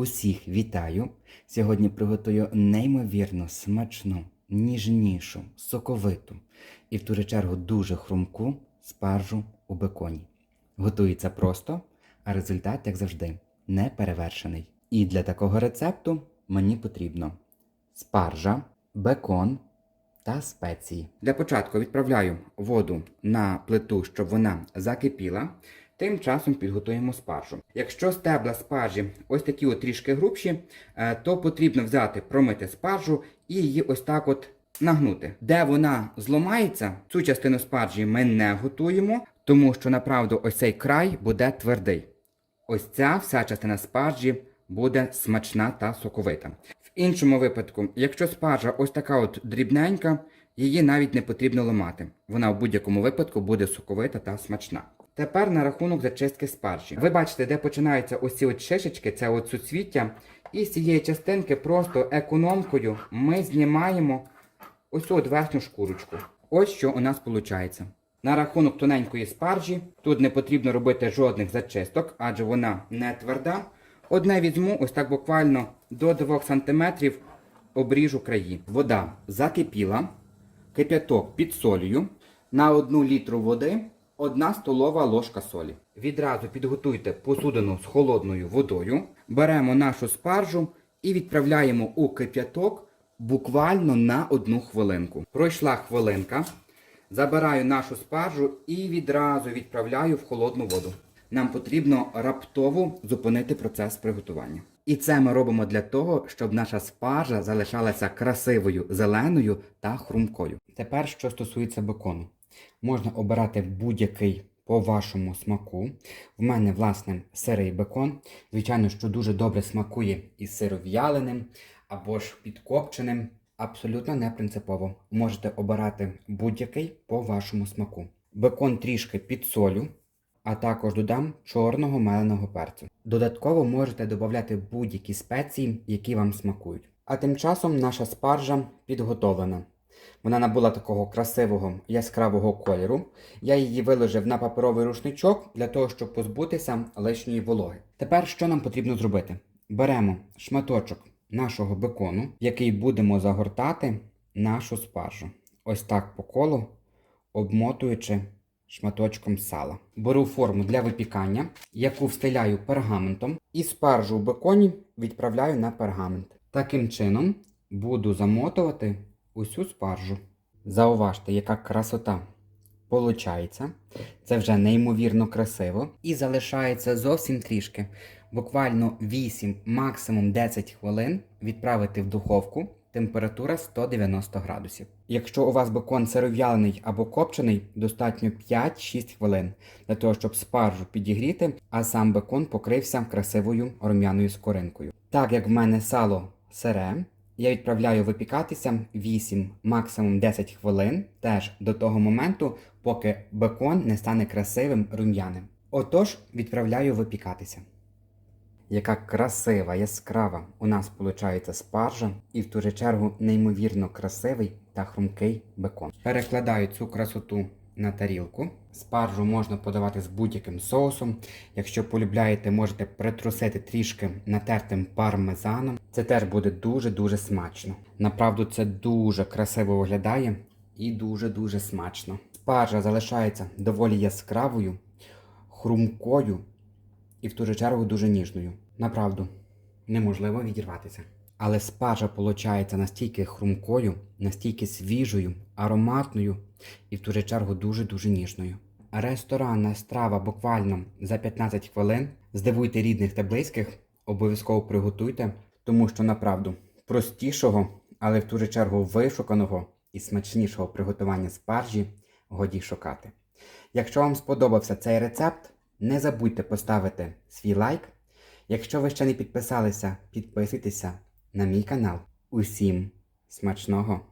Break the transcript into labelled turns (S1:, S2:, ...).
S1: Усіх вітаю! Сьогодні приготую неймовірно смачну, ніжнішу, соковиту і в ту же чергу дуже хрумку спаржу у беконі. Готується просто, а результат, як завжди, не перевершений. І для такого рецепту мені потрібно спаржа, бекон та спеції. Для початку відправляю воду на плиту, щоб вона закипіла. Тим часом підготуємо спаржу. Якщо стебла спаржі ось такі от трішки грубші, е, то потрібно взяти, промити спаржу і її ось так от нагнути. Де вона зламається, цю частину спаржі ми не готуємо, тому що направду ось цей край буде твердий. Ось ця вся частина спаржі буде смачна та соковита. В іншому випадку, якщо спаржа ось така от дрібненька, її навіть не потрібно ламати. Вона в будь-якому випадку буде соковита та смачна. Тепер на рахунок зачистки спаржі. Ви бачите, де починаються ось ці от шишечки, це от суцвіття. І з цієї частинки просто економкою ми знімаємо ось от верхню шкурочку. Ось що у нас виходить. На рахунок тоненької спаржі тут не потрібно робити жодних зачисток, адже вона не тверда. Одне візьму, ось так буквально до 2 см обріжу краї. Вода закипіла, кип'яток підсолюю. На 1 літру води 1 столова ложка солі. Відразу підготуйте посудину з холодною водою. Беремо нашу спаржу і відправляємо у кип'яток буквально на одну хвилинку. Пройшла хвилинка. Забираю нашу спаржу і відразу відправляю в холодну воду. Нам потрібно раптово зупинити процес приготування. І це ми робимо для того, щоб наша спаржа залишалася красивою, зеленою та хрумкою. Тепер, що стосується бекону, можна обирати будь-який по вашому смаку. В мене, власне, сирий бекон. Звичайно, що дуже добре смакує із сиров'яленим або ж підкопченим. Абсолютно не принципово. Можете обирати будь-який по вашому смаку. Бекон трішки підсолю, а також додам чорного меленого перцю. Додатково можете додати будь-які спеції, які вам смакують. А тим часом наша спаржа підготовлена. Вона набула такого красивого яскравого кольору. Я її виложив на паперовий рушничок для того, щоб позбутися лишньої вологи. Тепер що нам потрібно зробити? Беремо шматочок нашого бекону, який будемо загортати нашу спаржу. Ось так по колу, обмотуючи шматочком сала. Беру форму для випікання, яку встиляю пергаментом, і спаржу в беконі відправляю на пергамент. Таким чином буду замотувати усю спаржу. Зауважте, яка красота получається. Це вже неймовірно красиво. І залишається зовсім трішки. Буквально 8, максимум 10 хвилин відправити в духовку. Температура 190 градусів. Якщо у вас бекон сиров'ялений або копчений, достатньо 5-6 хвилин для того, щоб спаржу підігріти, а сам бекон покрився красивою рум'яною скоринкою. Так як в мене сало сире, я відправляю випікатися 8, максимум 10 хвилин, теж до того моменту, поки бекон не стане красивим рум'яним. Отож, відправляю випікатися. Яка красива, яскрава у нас виходить спаржа, і в ту же чергу неймовірно красивий та хрумкий бекон. Перекладаю цю красоту на тарілку. Спаржу можна подавати з будь-яким соусом. Якщо полюбляєте, можете притрусити трішки натертим пармезаном. Це теж буде дуже-дуже смачно. Направду, це дуже красиво виглядає і дуже-дуже смачно. Спаржа залишається доволі яскравою, хрумкою і в ту же чергу дуже ніжною. Направду, неможливо відірватися. Але спаржа виходить настільки хрумкою, настільки свіжою, ароматною і в ту же чергу дуже-дуже ніжною. Ресторанна страва буквально за 15 хвилин. Здивуйте рідних та близьких, обов'язково приготуйте, тому що направду простішого, але в ту же чергу вишуканого і смачнішого приготування спаржі годі шукати. Якщо вам сподобався цей рецепт, не забудьте поставити свій лайк. Якщо ви ще не підписалися, підписуйтеся на мій канал. Усім смачного!